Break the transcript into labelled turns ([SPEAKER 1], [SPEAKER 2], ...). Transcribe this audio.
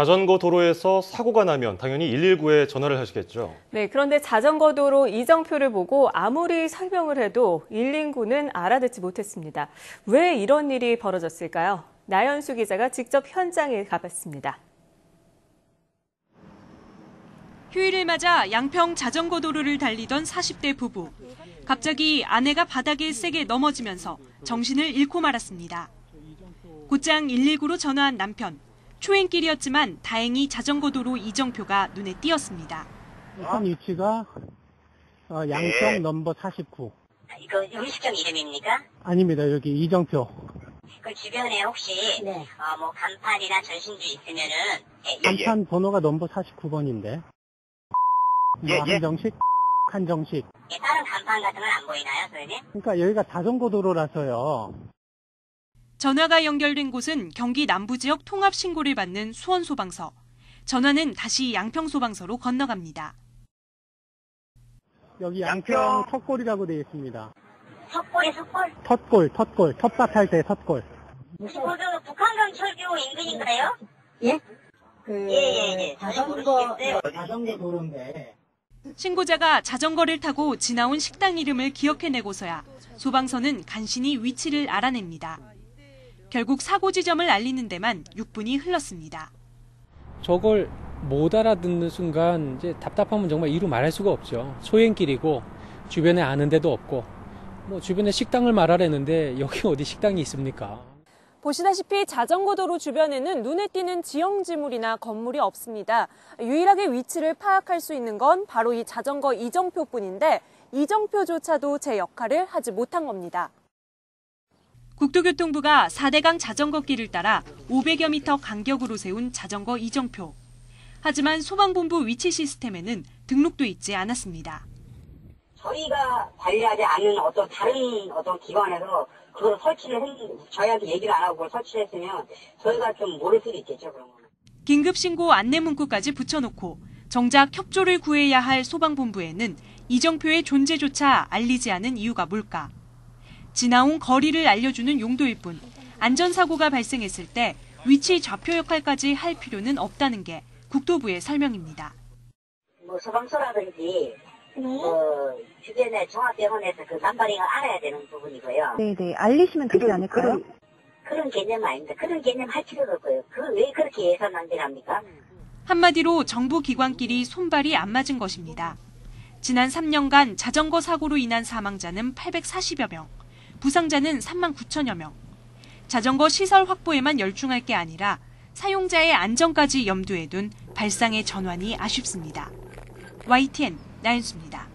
[SPEAKER 1] 자전거 도로에서 사고가 나면 당연히 119에 전화를 하시겠죠.
[SPEAKER 2] 네, 그런데 자전거 도로 이정표를 보고 아무리 설명을 해도 119는 알아듣지 못했습니다. 왜 이런 일이 벌어졌을까요? 나연수 기자가 직접 현장에 가봤습니다.
[SPEAKER 3] 휴일을 맞아 양평 자전거 도로를 달리던 40대 부부. 갑자기 아내가 바닥에 세게 넘어지면서 정신을 잃고 말았습니다. 곧장 119로 전화한 남편. 초행길이었지만 다행히 자전거 도로 이정표가 눈에 띄었습니다.
[SPEAKER 4] 우선 위치가 어, 양평 넘버 49.
[SPEAKER 5] 이거 음식점 이름입니까?
[SPEAKER 4] 아닙니다. 여기 이정표.
[SPEAKER 5] 그 주변에 혹시 어, 뭐 간판이나 전신주 있으면은 예, 예.
[SPEAKER 4] 간판 번호가 넘버 49번인데. 뭐 한정식? 한정식.
[SPEAKER 5] 예, 다른 간판 같은 건 안 보이나요, 선생님?
[SPEAKER 4] 그러니까 여기가 자전거 도로라서요.
[SPEAKER 3] 전화가 연결된 곳은 경기 남부 지역 통합 신고를 받는 수원 소방서. 전화는 다시 양평 소방서로 건너갑니다.
[SPEAKER 4] 여기 양평 텃골이라고 되어 있습니다.
[SPEAKER 5] 석골이 석골?
[SPEAKER 4] 텃골, 텃골, 텃밭 할때 텃골.
[SPEAKER 5] 혹시 거기 북한강 철교 인근인가요? 예?
[SPEAKER 6] 그
[SPEAKER 5] 예, 예, 예.
[SPEAKER 6] 자전거
[SPEAKER 5] 모르시겠어요?
[SPEAKER 6] 자전거 도로인데
[SPEAKER 3] 신고자가 자전거를 타고 지나온 식당 이름을 기억해내고서야 소방서는 간신히 위치를 알아냅니다. 결국 사고 지점을 알리는 데만 6분이 흘렀습니다.
[SPEAKER 7] 저걸 못 알아듣는 순간 이제 답답하면 정말 이루 말할 수가 없죠. 소행길이고 주변에 아는 데도 없고 뭐 주변에 식당을 말하려는데 여기 어디 식당이 있습니까?
[SPEAKER 2] 보시다시피 자전거 도로 주변에는 눈에 띄는 지형 지물이나 건물이 없습니다. 유일하게 위치를 파악할 수 있는 건 바로 이 자전거 이정표뿐인데 이정표조차도 제 역할을 하지 못한 겁니다.
[SPEAKER 3] 국토교통부가 4대강 자전거 길을 따라 500여 미터 간격으로 세운 자전거 이정표. 하지만 소방본부 위치 시스템에는 등록도 있지 않았습니다.
[SPEAKER 5] 저희가 관리하지 않는 어떤 다른 어떤 기관에서 그걸 설치를 했, 저희한테 얘기를 안 하고 그걸 설치를 했으면 저희가 좀 모를 수도 있겠죠, 그런 거는.
[SPEAKER 3] 긴급 신고 안내 문구까지 붙여놓고 정작 협조를 구해야 할 소방본부에는 이정표의 존재조차 알리지 않은 이유가 뭘까? 지나온 거리를 알려주는 용도일 뿐 안전사고가 발생했을 때 위치 좌표 역할까지 할 필요는 없다는 게 국토부의 설명입니다.
[SPEAKER 5] 뭐 소방서라든지 뭐 주변의 종합병원에서 그 남바링을 알아야 되는 부분이고요.
[SPEAKER 8] 네네, 알리시면 되지 않을까요?
[SPEAKER 5] 그런, 그런 개념 아닙니다. 그런 개념 할 필요가 없고요. 그왜 그렇게 예산 낭비합니까?
[SPEAKER 3] 한마디로 정부 기관끼리 손발이 안 맞은 것입니다. 지난 3년간 자전거 사고로 인한 사망자는 840여 명, 부상자는 3만 9천여 명. 자전거 시설 확보에만 열중할 게 아니라 사용자의 안전까지 염두에 둔 발상의 전환이 아쉽습니다. YTN 나윤수입니다.